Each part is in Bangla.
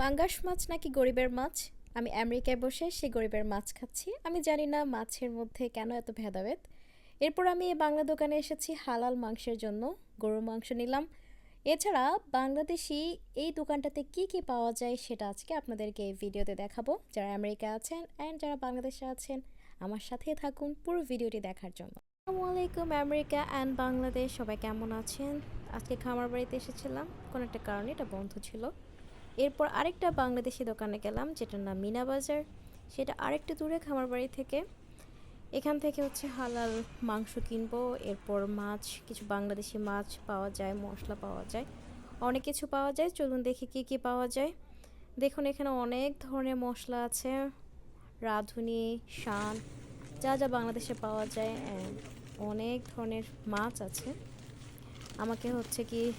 পাঙ্গাস মাছ নাকি গরিবের মাছ? আমি আমেরিকায় বসে সেই গরিবের মাছ খাচ্ছি। আমি জানি না মাছের মধ্যে কেন এত ভেদাভেদ। এরপর আমি এই বাংলা দোকানে এসেছি হালাল মাংসের জন্য। গরুর মাংস নিলাম। এছাড়া বাংলাদেশি এই দোকানটাতে কি কি পাওয়া যায় সেটা আজকে আপনাদেরকে এই ভিডিওতে দেখাবো। যারা আমেরিকা আছেন অ্যান্ড যারা বাংলাদেশে আছেন, আমার সাথে থাকুন পুরো ভিডিওটি দেখার জন্য। আসসালামু আলাইকুম, আমেরিকা অ্যান্ড বাংলাদেশ, সবাই কেমন আছেন? আজকে খামার বাড়িতে এসেছিলাম। কোনো একটা কারণে এটা বন্ধ ছিল। এরপর আরেকটা বাংলাদেশি দোকানে গেলাম, যেটার নাম মিনা বাজার। সেটা আরেকটু দূরে খামার বাড়ি থেকে। এখান থেকে হচ্ছে হালাল মাংস কিনবো, এরপর মাছ, কিছু বাংলাদেশি মাছ পাওয়া যায়, মশলা পাওয়া যায়। অনেক কিছু পাওয়া যায়, চলুন দেখি কি কি পাওয়া যায়। দেখুন, এখানে অনেক ধরনের মশলা আছে। রাঁধুনি, শান, যা যা বাংলাদেশে পাওয়া যায় অনেক ধরনের মাছ আছে। আমাকে হচ্ছে কি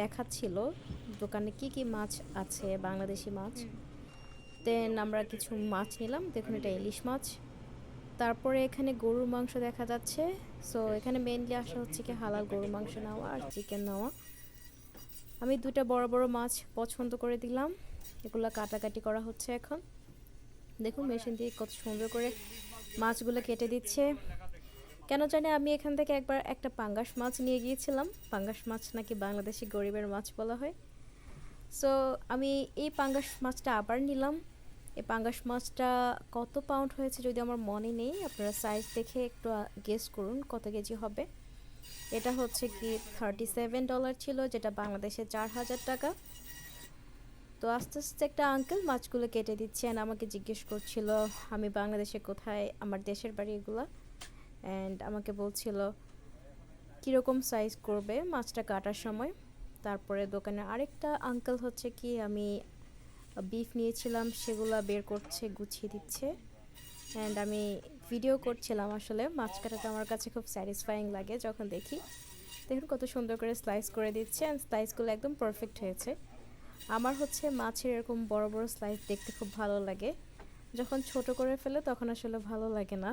দেখাচ্ছিল দোকানে কি কি মাছ আছে বাংলাদেশি মাছ। দেন আমরা কিছু মাছ নিলাম দেখুন এটা ইলিশ মাছ। তারপরে এখানে গরুর মাংস দেখা যাচ্ছে। সো এখানে মেনলি আসা হচ্ছে কি হালাল গরুর মাংস নেওয়া আর চিকেন নেওয়া। আমি দুটা বড় বড় মাছ পছন্দ করে দিলাম। এগুলো কাটাকাটি করা হচ্ছে এখন। দেখুন মেশিন দিয়ে কত সুন্দর করে মাছগুলো কেটে দিচ্ছে। কেন জানি আমি এখান থেকে একবার একটা পাঙ্গাস মাছ নিয়ে গিয়েছিলাম। পাঙ্গাস মাছ নাকি বাংলাদেশি গরিবের মাছ বলা হয়। সো আমি এই পাঙ্গাস মাছটা আবার নিলাম। এই পাঙ্গাস মাছটা কত পাউন্ড হয়েছে যদি আমার মনে নেই, আপনারা সাইজ দেখে একটু গেস করুন কত কেজি হবে। এটা হচ্ছে কি থার্টি সেভেন ডলার ছিল, যেটা বাংলাদেশে চার হাজার টাকা। তো আস্তে আস্তে একটা আঙ্কেল মাছগুলো কেটে দিচ্ছেন আমাকে জিজ্ঞেস করছিল, আমি বাংলাদেশে কোথায়? আমার দেশের বাড়ি এগুলো? অ্যান্ড আমাকে বলছিল, কীরকম সাইজ করবে মাছটা কাটার সময়? তারপরে দোকানে আরেকটা আঙ্কেল হচ্ছে কি, আমি বিফ নিয়েছিলাম, সেগুলো বের করছে, গুছিয়ে দিচ্ছে। অ্যান্ড আমি ভিডিও করছিলাম আসলে, মাছ কাটাটা আমার কাছে খুব স্যাটিসফাইং লাগে যখন দেখি। দেখুন কত সুন্দর করে স্লাইস করে দিচ্ছে অ্যান্ড স্লাইসগুলো একদম পারফেক্ট হয়েছে। আমার হচ্ছে মাছের এরকম বড় বড় স্লাইস দেখতে খুব ভালো লাগে। যখন ছোট করে ফেলে তখন আসলে ভালো লাগে না।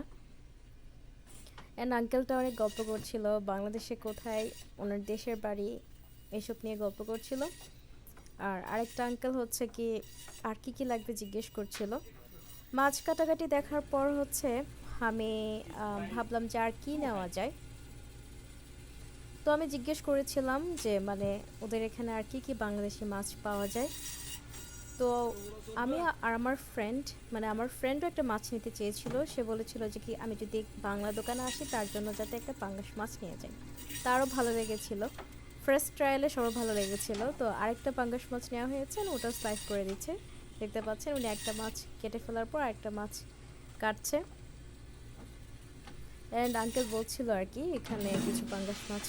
অ্যান্ড আঙ্কেলটা অনেক গল্প করছিল, বাংলাদেশে কোথায় ওনার দেশের বাড়ি, এসব নিয়ে গল্প করছিল। আর আরেকটা আঙ্কেল হচ্ছে কি, আর কি কি লাগবে জিজ্ঞেস করছিল। মাছ কাটাকাটি দেখার পর হচ্ছে, আমি ভাবলাম যে আর কি নেওয়া যায়। তো আমি জিজ্ঞেস করেছিলাম যে মানে ওদের এখানে আর কি কি বাংলাদেশি মাছ পাওয়া যায়? তো আমি আর আমার ফ্রেন্ড মানে আমার ফ্রেন্ডও একটা মাছ নিতে চেয়েছিল। সে বলেছিল যে কি, আমি যদি বাংলা দোকানে আসি, তার জন্য যাতে একটা পাঙ্গাস মাছ নিয়ে যাই। তারও ভালো লেগেছিল। ফার্স্ট ট্রায়ালে সবার ভালো লেগেছিল। তো আরেকটা পাঙ্গাস মাছ নেওয়া হয়েছে ওটা স্লাইস করে দিচ্ছে। দেখতে পাচ্ছেন, উনি একটা মাছ কেটে ফেলার পর আরেকটা মাছ কাটছে। অ্যান্ড আঙ্কেল বলছিল আর কি, এখানে কিছু পাঙ্গাস মাছ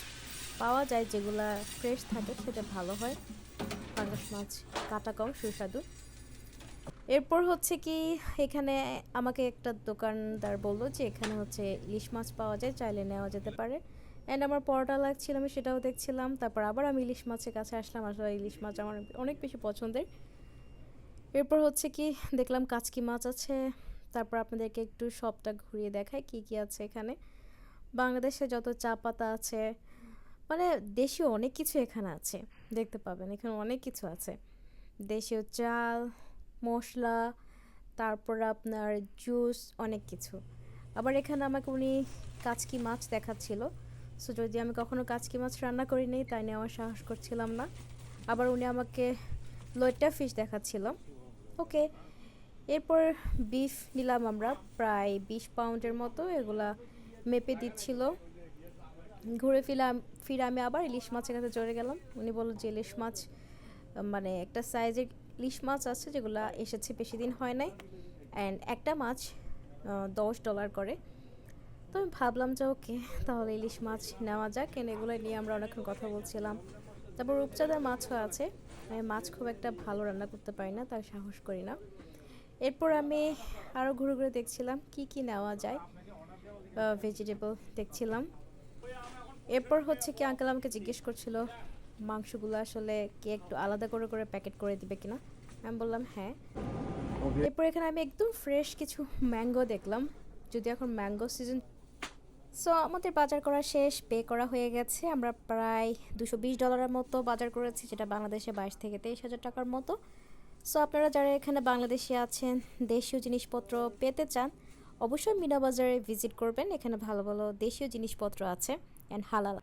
পাওয়া যায়, যেগুলা ফ্রেশ থাকে, খেতে ভালো হয়। পাঙ্গাস মাছ, কাটা কম, সুস্বাদু। এরপর হচ্ছে কি, এখানে আমাকে একটা দোকানদার বলল যে এখানে হচ্ছে ইলিশ মাছ পাওয়া যায়, চাইলে নেওয়া যেতে পারে। অ্যান্ড আমার পরোটা লাগছিল, আমি সেটাও দেখছিলাম। তারপর আবার আমি ইলিশ মাছের কাছে আসলাম, আসলে ইলিশ মাছ আমার অনেক বেশি পছন্দের। এরপর হচ্ছে কি, দেখলাম কাচকি মাছ আছে। তারপর আপনাদেরকে একটু সবটা ঘুরিয়ে দেখায় কি কি আছে এখানে। বাংলাদেশে যত চা পাতা আছে মানে দেশীয় অনেক কিছু এখানে আছে। দেখতে পাবেন। এখানে অনেক কিছু আছে। দেশীয় চাল, মশলা, তারপর আপনার জুস অনেক কিছু। আবার এখানে আমাকে উনি কাচকি মাছ দেখাচ্ছিল। সো যদি আমি কখনো কাচকি মাছ রান্না করি নি তাই নেওয়ার সাহস করছিলাম না। আবার উনি আমাকে লইটা ফিশ দেখাচ্ছিল। ওকে এরপর বিফ নিলাম আমরা, প্রায় বিশ পাউন্ডের মতো এগুলা মেপে দিচ্ছিল। ঘুরে ফিরলাম ফিরে আমি আবার ইলিশ মাছের কাছে চলে গেলাম। উনি বলল যে ইলিশ মাছ মানে একটা সাইজের ইলিশ মাছ আছে যেগুলো এসেছে বেশি দিন হয় নাই। অ্যান্ড একটা মাছ দশ ডলার করে। তো আমি ভাবলাম যে ওকে তাহলে ইলিশ মাছ নেওয়া যাক। কেন এগুলো নিয়ে আমরা অনেকক্ষণ কথা বলছিলাম। তারপর রূপচাঁদার মাছও আছে। আমি মাছ খুব একটা ভালো রান্না করতে পারি না তাই সাহস করি না। এরপর আমি আরও ঘুরে ঘুরে দেখছিলাম কি কি নেওয়া যায়। ভেজিটেবল দেখছিলাম। এরপর হচ্ছে কি আঙ্কেল আমাকে জিজ্ঞেস করছিল মাংসগুলো আসলে কি একটু আলাদা করে করে প্যাকেট করে দিবে কিনা? আমি বললাম হ্যাঁ। এরপর এখানে আমি একদম ফ্রেশ কিছু ম্যাঙ্গো দেখলাম। যদি এখন ম্যাঙ্গো সিজন সো আমাদের বাজার করা শেষ পে করা হয়ে গেছে। আমরা প্রায় দুশো বিশ ডলারের মতো বাজার করেছি যেটা বাংলাদেশে বাইশ থেকে তেইশ হাজার টাকার মতো। সো আপনারা যারা এখানে বাংলাদেশে আছেন দেশীয় জিনিসপত্র পেতে চান অবশ্যই মিনা বাজারে ভিজিট করবেন। এখানে ভালো ভালো দেশীয় জিনিসপত্র আছে। অ্যান্ড হালাল